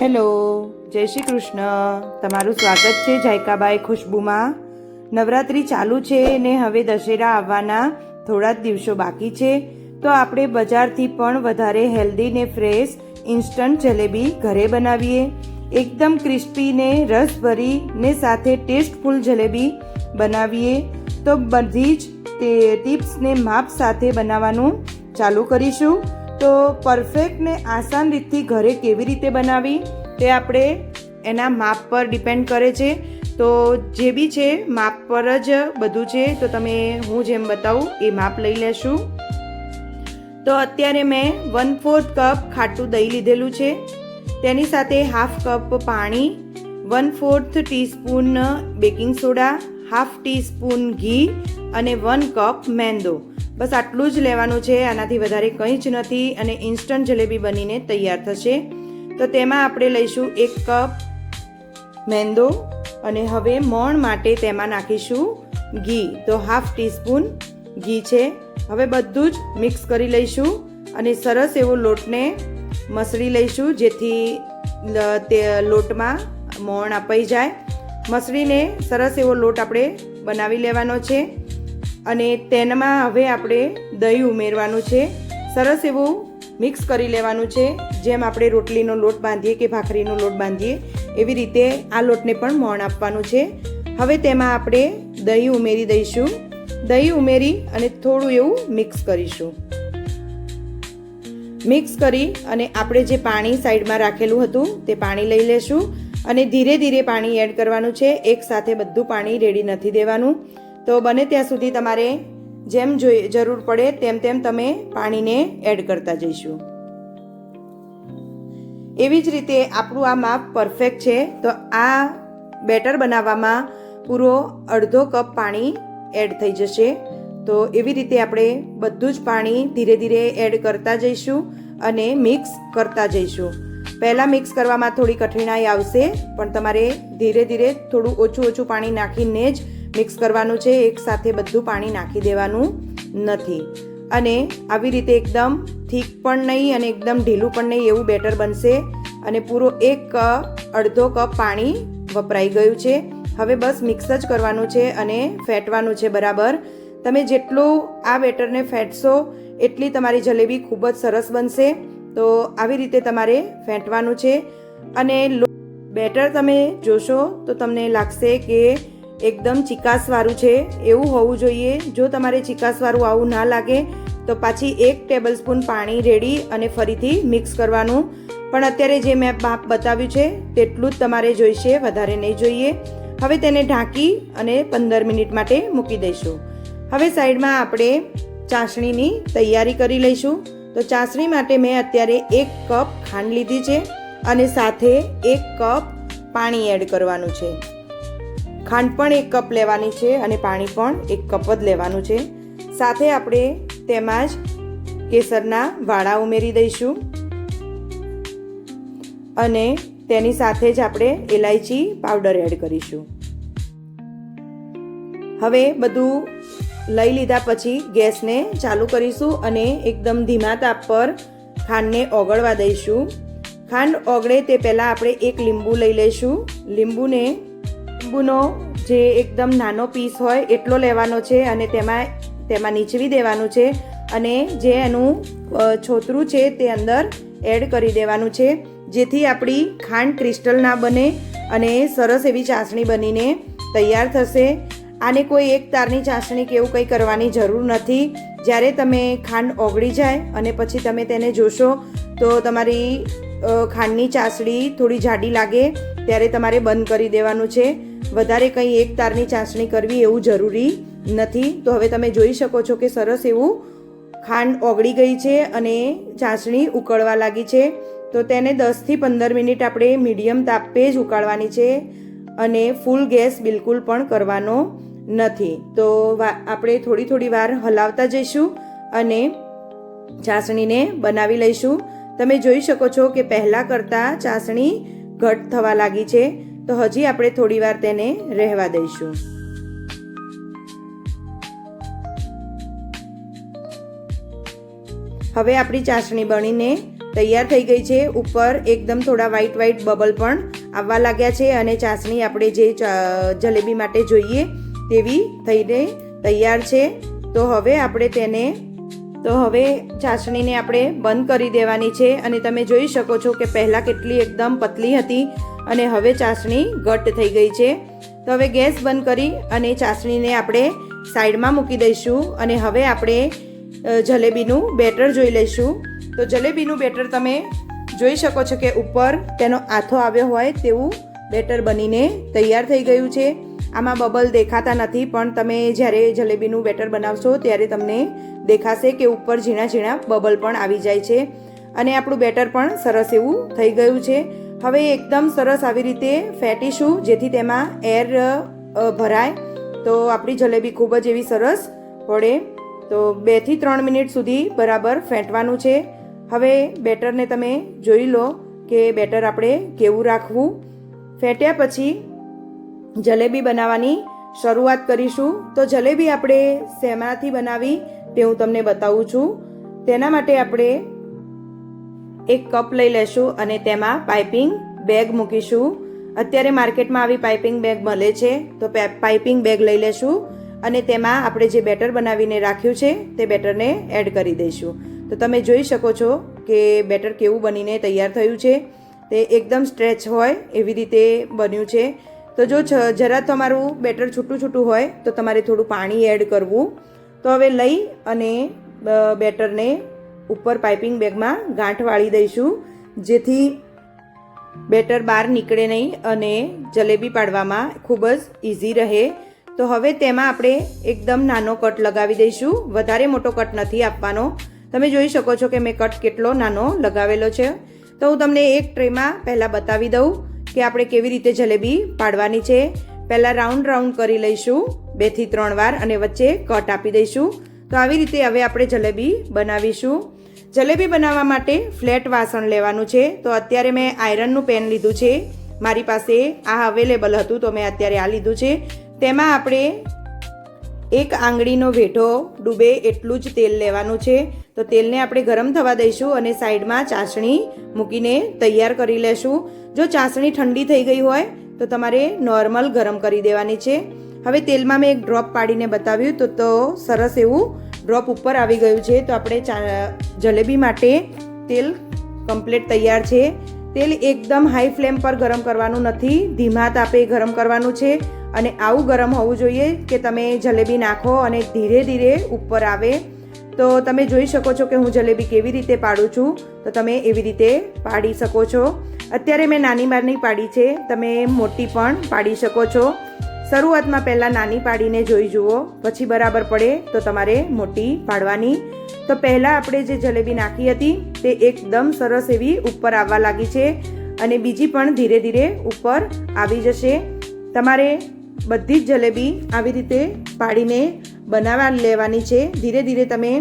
Hello, જય શ્રી કૃષ્ણ. તમારું સ્વાગત છે જાયકાબાઈ ખુશ્બુમાં. નવરાત્રિ ચાલુ છે ને હવે દશેરા આવવાના થોડા જ દિવસો બાકી છે, તો આપણે બજારથી પણ વધારે હેલ્ધી ને ફ્રેશ ઇન્સ્ટન્ટ જલેબી ઘરે બનાવીએ. એકદમ ક્રિસ્પી ને રસભરી ને સાથે ટેસ્ટફુલ જલેબી બનાવીએ. તો બધી જ તે ટિપ્સ માપ સાથે બનાવવાનું ચાલુ કરીશું. તો પરફેક્ટને આસાન રીતથી ઘરે કેવી રીતે બનાવી તે આપણે એના માપ પર ડિપેન્ડ કરે છે. તો જે બી છે, માપ પર જ બધું છે, તો તમે હું જેમ બતાવું, એ માપ લઈ લેશું. તો અત્યારે મેં વન ફોર્થ કપ ખાટું દહીં લીધેલું છે. તેની સાથે હાફ કપ પાણી one fourth teaspoon baking soda half teaspoon ઘી અને વન કપ મેંદો. બસ આટલું જ લેવાનું છે, આનાથી વધારે કંઈ જ નથી અને ઇન્સ્ટન્ટ જલેબી બનીને તૈયાર થશે. તો તેમાં આપણે લઈશું એક કપ મેંદો અને હવે મોણ માટે તેમાં નાખીશું ઘી. તો હાફ ટીસ્પૂન ઘી છે. હવે બધું જ મિક્સ કરી લઈશું અને સરસ એવો લોટને મસળી લઈશું જેથી તે લોટમાં મોણ અપાઈ જાય. મસળીને સરસ એવો લોટ આપણે બનાવી લેવાનો છે અને તેનામાં હવે આપણે દહીં ઉમેરવાનું છે. સરસ એવું મિક્સ કરી લેવાનું છે. જેમ આપણે રોટલીનો લોટ બાંધીએ કે ભાખરીનો લોટ બાંધીએ, એવી રીતે આ લોટને પણ મોણ આપવાનું છે. હવે તેમાં આપણે દહીં ઉમેરી દઈશું. દહીં ઉમેરી અને થોડું એવું મિક્સ કરીશું. મિક્સ કરી અને આપણે જે પાણી સાઈડમાં રાખેલું હતું તે પાણી લઈ લેશું. અને ધીરે ધીરે પાણી એડ કરવાનું છે. એકસાથે બધું પાણી રેડી નથી દેવાનું. તો બને ત્યાં સુધી તમારે જેમ જોઈ જરૂર પડે તેમ તેમ તમે પાણીને એડ કરતા જઈશું. એવી જ રીતે આપણું આ માપ પરફેક્ટ છે. તો આ બેટર બનાવવામાં પૂરો અડધો કપ પાણી એડ થઈ જશે. તો એવી રીતે આપણે બધું જ પાણી ધીરે ધીરે એડ કરતા જઈશું અને મિક્સ કરતા જઈશું. પહેલાં મિક્સ કરવામાં થોડી કઠિનાઈ આવશે, પણ તમારે ધીરે ધીરે થોડું ઓછું ઓછું પાણી નાખીને જ મિક્સ કરવાનું છે. એકસાથે બધું પાણી નાખી દેવાનું નથી. અને આવી રીતે એકદમ થીક પણ નહીં અને એકદમ ઢીલું પણ નહીં એવું બેટર બનશે. અને પૂરો એક અડધો કપ પાણી વપરાઈ ગયું છે. હવે બસ મિક્સ જ કરવાનું છે અને ફેટવાનું છે બરાબર. તમે જેટલું આ બેટરને ફેટશો, એટલી તમારી જલેબી ખૂબ જ સરસ બનશે. તો આવી રીતે તમારે ફેંટવાનું છે. અને બેટર તમે જોશો તો તમને લાગશે કે એકદમ ચિકાસવાળું છે. એવું હોવું જોઈએ. જો તમારે ચિકાસવાળું આવું ના લાગે, તો પાછી એક ટેબલ સ્પૂન પાણી રેડી અને ફરીથી મિક્સ કરવાનું. પણ અત્યારે જે મેં માપ બતાવ્યું છે, તેટલું જ તમારે જોઈશે, વધારે નહીં જોઈએ. હવે તેને ઢાંકી અને પંદર મિનિટ માટે મૂકી દઈશું. હવે સાઈડમાં આપણે ચાસણીની તૈયારી કરી લઈશું. તો ચાસણી માટે મેં અત્યારે એક કપ ખાંડ લીધી છે અને સાથે એક કપ પાણી એડ કરવાનું છે. ખાંડ પણ એક કપ લેવાની છે અને પાણી પણ એક કપ જ લેવાનું છે. સાથે આપણે તેમાં જ કેસરના વાળા ઉમેરી દઈશું. અને તેની સાથે જ આપણે એલાયચી પાવડર એડ કરીશું. હવે બધું લઈ લીધા પછી ગેસને ચાલુ કરીશું અને એકદમ ધીમા તાપ પર ખાંડને ઓગળવા દઈશું. ખાંડ ઓગળે તે પહેલાં આપણે એક લીંબુ લઈ લઈશું. લીંબુને, લીંબુનો જે એકદમ નાનો પીસ હોય એટલો લેવાનો છે અને તેમાં તેમાં નીચવી દેવાનું છે અને જે એનું છોતરું છે તે અંદર એડ કરી દેવાનું છે. જેથી આપણી ખાંડ ક્રિસ્ટલ ના બને અને સરસ એવી ચાસણી બનીને તૈયાર થશે. આને કોઈ એક તારની ચાસણી કે એવું કંઈ કરવાની જરૂર નથી. જ્યારે તમે ખાંડ ઓગળી જાય અને પછી તમે તેને જોશો, તો તમારી ખાંડની ચાસણી થોડી જાડી લાગે, ત્યારે તમારે બંધ કરી દેવાનું છે. વધારે કંઈ એક તારની ચાસણી કરવી એવું જરૂરી નથી. તો હવે તમે જોઈ શકો છો કે સરસ એવું ખાંડ ઓગળી ગઈ છે અને ચાસણી ઉકળવા લાગી છે. તો તેને દસથી પંદર મિનિટ આપણે મીડિયમ તાપે જ ઉકાળવાની છે. અને ફૂલ ગેસ બિલકુલ પણ કરવાનો નથી. તો આપણે થોડી થોડી વાર હલાવતા જઈશું અને ચાસણીને બનાવી લઈશું. તમે જોઈ શકો છો કે પહેલાં કરતાં ચાસણી ઘટ થવા લાગી છે. તો હજી આપણે થોડી વાર તેને રહેવા દઈશું. હવે આપણી ચાસણી બનીને તૈયાર થઈ ગઈ છે. ઉપર એકદમ થોડા વ્હાઈટ વ્હાઈટ બબલ પણ આવવા લાગ્યા છે અને ચાસણી આપણે જે જલેબી માટે જોઈએ તેવી થઈને તૈયાર છે. તો હવે આપણે તેને, તો હવે ચાસણીને આપણે બંધ કરી દેવાની છે અને તમે જોઈ શકો છો કે પહેલાં કેટલી એકદમ પતલી હતી અને હવે ચાસણી ઘટ્ટ થઈ ગઈ છે. તો હવે ગેસ બંધ કરી અને ચાસણીને આપણે સાઈડમાં મૂકી દઈશું અને હવે આપણે જલેબીનું બેટર જોઈ લઈશું. તો જલેબીનું બેટર તમે જોઈ શકો છો કે ઉપર તેનો આથો આવ્યો હોય તેવું બેટર બનીને તૈયાર થઈ ગયું છે. આમાં બબલ દેખાતા નથી, પણ તમે જ્યારે જલેબીનું બેટર બનાવશો ત્યારે તમને દેખાશે કે ઉપર ઝીણા ઝીણા બબલ પણ આવી જાય છે. અને આપણું બેટર પણ સરસ એવું થઈ ગયું છે. હવે એકદમ સરસ આવી રીતે ફેટીશું જેથી તેમાં એર ભરાય. તો આપણી જલેબી ખૂબ જ એવી સરસ પડે તો બેથી ત્રણ મિનિટ સુધી બરાબર ફેંટવાનું છે. હવે બેટરને તમે જોઈ લો કે બેટર આપણે કેવું રાખવું. ફેંટ્યા પછી જલેબી બનાવવાની શરૂઆત કરીશું. તો જલેબી આપણે શેમાંથી બનાવી તે હું તમને બતાવું છું. તેના માટે આપણે એક કપ લઈ લેશું અને તેમાં પાઇપિંગ બેગ મૂકીશું. અત્યારે માર્કેટમાં આવી પાઇપિંગ બેગ મળે છે, તો પાઇપિંગ બેગ લઈ લેશું અને તેમાં આપણે જે બેટર બનાવીને રાખ્યું છે, તે બેટરને એડ કરી દઈશું. તો તમે જોઈ શકો છો કે બેટર કેવું બનીને તૈયાર થયું છે. તે એકદમ સ્ટ્રેચ હોય એવી રીતે બન્યું છે. તો જો જરા તમારું બેટર છૂટું છૂટું હોય તો તમારે થોડું પાણી એડ કરવું. તો હવે લઈ અને બેટરને ઉપર પાઇપિંગ બેગમાં ગાંઠ વાળી દઈશું. જેથી બેટર બહાર નીકળે નહીં અને જલેબી પાડવામાં ખૂબ જ ઇઝી રહે. તો હવે તેમાં આપણે એકદમ નાનો કટ લગાવી દઈશું. વધારે મોટો કટ નથી આપવાનો. તમે જોઈ શકો છો કે મેં કટ કેટલો નાનો લગાવેલો છે. તો હું તમને એક ટ્રેમાં પહેલાં બતાવી દઉં કે આપણે કેવી રીતે જલેબી પાડવાની છે. પહેલાં રાઉન્ડ રાઉન્ડ કરી લઈશું, બેથી ત્રણ વાર અને વચ્ચે કટ આપી દઈશું. તો આવી રીતે હવે આપણે જલેબી બનાવીશું. જલેબી બનાવવા માટે ફ્લેટ વાસણ લેવાનું છે. તો અત્યારે મેં આયરનનું પેન લીધું છે. મારી પાસે આ અવેલેબલ હતું તો મેં અત્યારે આ લીધું છે. તેમાં આપણે એક આંગળીનો વેઢો ડૂબે એટલું જ તેલ લેવાનું છે. તો તેલને આપણે ગરમ થવા દઈશું અને સાઈડમાં ચાસણી મૂકીને તૈયાર કરી લેશું. જો ચાસણી ઠંડી થઈ ગઈ હોય, તો તમારે નોર્મલ ગરમ કરી દેવાની છે. હવે તેલમાં મેં એક ડ્રોપ પાડીને બતાવ્યું તો તો સરસ એવું ડ્રોપ ઉપર આવી ગયું છે. તો આપણે જલેબી માટે તેલ કમ્પ્લીટ તૈયાર છે. તેલ એકદમ હાઈ ફ્લેમ પર ગરમ કરવાનું નથી. ધીમા તાપે ગરમ કરવાનું છે અને આવું ગરમ હોવું જોઈએ કે તમે જલેબી નાખો અને ધીરે ધીરે ઉપર આવે. તો તમે જોઈ શકો છો કે હું જલેબી કેવી રીતે પાડું છું. તો તમે એવી રીતે પાડી શકો છો. અત્યારે મેં નાની બારની પાડી છે. તમે મોટી પણ પાડી શકો છો. શરૂઆતમાં પહેલાં નાની પાડીને જોઈ જુઓ. પછી બરાબર પડે તો તમારે મોટી પાડવાની. તો પહેલાં આપણે જે જલેબી નાખી હતી તે એકદમ સરસ એવી ઉપર આવવા લાગી છે અને બીજી પણ ધીરે ધીરે ઉપર આવી જશે. તમારે બધી જ જલેબી આવી રીતે પાડીને બનાવવા લેવાની છે. ધીરે ધીરે તમે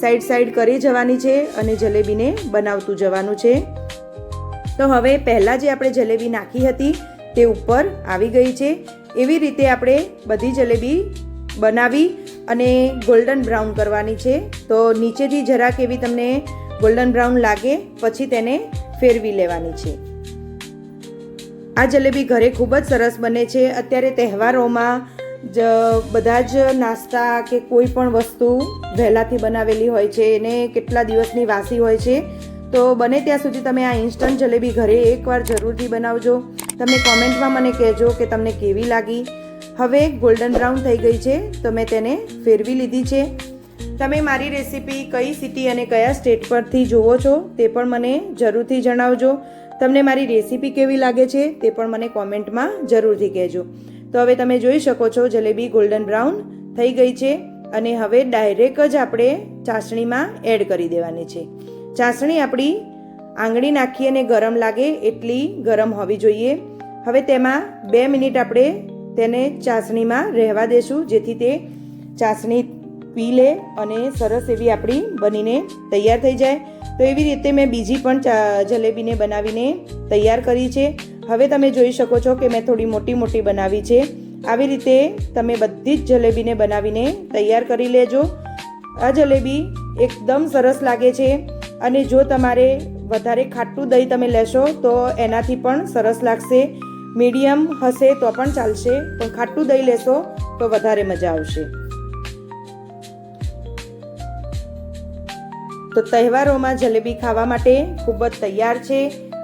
સાઈડ સાઈડ કરી જવાની છે અને જલેબીને બનાવતું જવાનું છે. તો હવે પહેલાં જે આપણે જલેબી નાખી હતી તે ઉપર આવી ગઈ છે. એવી રીતે આપણે બધી જલેબી બનાવી અને ગોલ્ડન બ્રાઉન કરવાની છે. તો નીચેથી જરાક એવી તમને ગોલ્ડન બ્રાઉન લાગે, પછી તેને ફેરવી લેવાની છે. આ જલેબી ઘરે ખૂબ જ સરસ બને છે. અત્યારે તહેવારોમાં જ બધા જ નાસ્તા કે કોઈ પણ વસ્તુ વહેલાથી બનાવેલી હોય છે, એને કેટલા દિવસની વાસી હોય છે, તો બને ત્યાં સુધી તમે આ ઇન્સ્ટન્ટ જલેબી ઘરે એકવાર જરૂરથી બનાવજો. તમે કોમેન્ટમાં મને કહેજો કે તમને કેવી લાગી. હવે ગોલ્ડન બ્રાઉન થઈ ગઈ છે, તો મેં તેને ફેરવી લીધી છે. તમે મારી રેસીપી કઈ સિટી અને કયા સ્ટેટ પરથી જુઓ છો તે પણ મને જરૂરથી જણાવજો. તમને મારી રેસીપી કેવી લાગે છે તે પણ મને કોમેન્ટમાં જરૂરથી કહેજો. તો હવે તમે જોઈ શકો છો જલેબી ગોલ્ડન બ્રાઉન થઈ ગઈ છે અને હવે ડાયરેક્ટ જ આપણે ચાસણીમાં એડ કરી દેવાની છે. ચાસણી આપણી આંગળી નાખી અને ગરમ લાગે એટલી ગરમ હોવી જોઈએ. હવે તેમાં બે મિનિટ આપણે તેને ચાસણીમાં રહેવા દેશું, જેથી તે ચાસણી પી લે અને સરસ એવી આપણી બનીને તૈયાર થઈ જાય. તો એવી રીતે મેં બીજી પણ ચા- જલેબીને બનાવીને તૈયાર કરી છે. હવે તમે જોઈ શકો છો કે મેં થોડી મોટી મોટી બનાવી છે. આવી રીતે તમે બધી જ જલેબીને બનાવીને તૈયાર કરી લેજો. આ જલેબી એકદમ સરસ લાગે છે અને જો તમારે વધારે ખાટું દહીં તમે લેશો તો એનાથી પણ સરસ લાગશે. મીડિયમ હશે તો પણ ચાલશે, પણ ખાટું દહીં લેશો તો વધારે મજા આવશે. તો તહેવારોમાં જલેબી ખાવા માટે ખૂબ જ તૈયાર છે.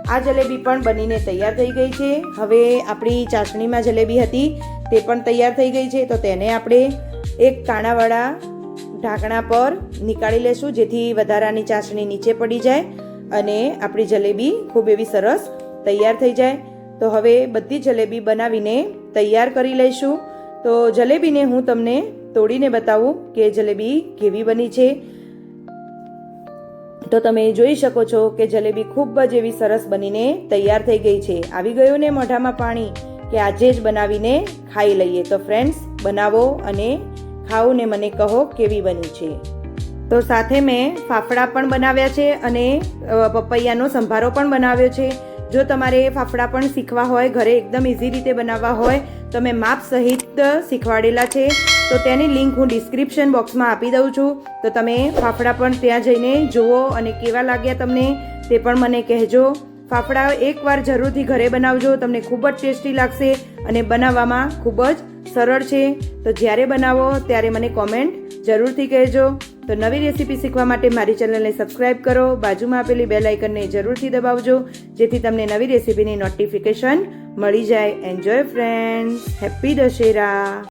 આ જલેબી પણ બનીને તૈયાર થઈ ગઈ છે. હવે આપણી ચાસણીમાં જલેબી હતી, તે પણ તૈયાર થઈ ગઈ છે. તો તેને આપણે એક કાણાવાળા ઢાંકણા પર નીકાળી લેશું, જેથી વધારાની ચાસણી નીચે પડી જાય અને આપણી જલેબી ખૂબ એવી સરસ તૈયાર થઈ જાય. તો હવે બધી જલેબી બનાવીને તૈયાર કરી લઈશું. તો જલેબીને હું તમને તોડીને બતાવું કે જલેબી કેવી બની છે. તો તમે જોઈ શકો છો કે જલેબી ખૂબ જ એવી સરસ બનીને તૈયાર થઈ ગઈ છે. આવી ગયું ને મોઢામાં પાણી કે આજે જ બનાવીને ખાઈ લઈએ. તો ફ્રેન્ડ્સ બનાવો અને ખાઓ ને મને કહો કેવી બની છે. તો સાથે મેં ફાફડા પણ બનાવ્યા છે અને પપૈયાનો સંભારો પણ બનાવ્યો છે. જો તમારે ફાફડા પણ શીખવા હોય, ઘરે એકદમ ઇઝી રીતે બનાવવા હોય, તો મેં માપ સહિત શીખવાડેલા છે. તો તેની લિંક હું ડિસ્ક્રિપ્શન બોક્સમાં આપી દઉં છું. તો તમે ફાફડા પણ ત્યાં જઈને જુઓ અને કેવા લાગ્યા તમને તે પણ મને કહેજો. ફાફડા એકવાર જરૂરથી ઘરે બનાવજો, તમને ખૂબ જ ટેસ્ટી લાગશે અને બનાવવામાં ખૂબ જ સરળ છે. તો જ્યારે બનાવો ત્યારે મને કોમેન્ટ જરૂરથી કહેજો. તો નવી રેસીપી શીખવા માટે મારી ચેનલને સબસ્ક્રાઇબ કરો, બાજુમાં આપેલી બેલ આઇકનને જરૂરથી દબાવજો, જેથી તમને નવી રેસીપીની નોટિફિકેશન મળી જાય. Enjoy friends happy Dussehra.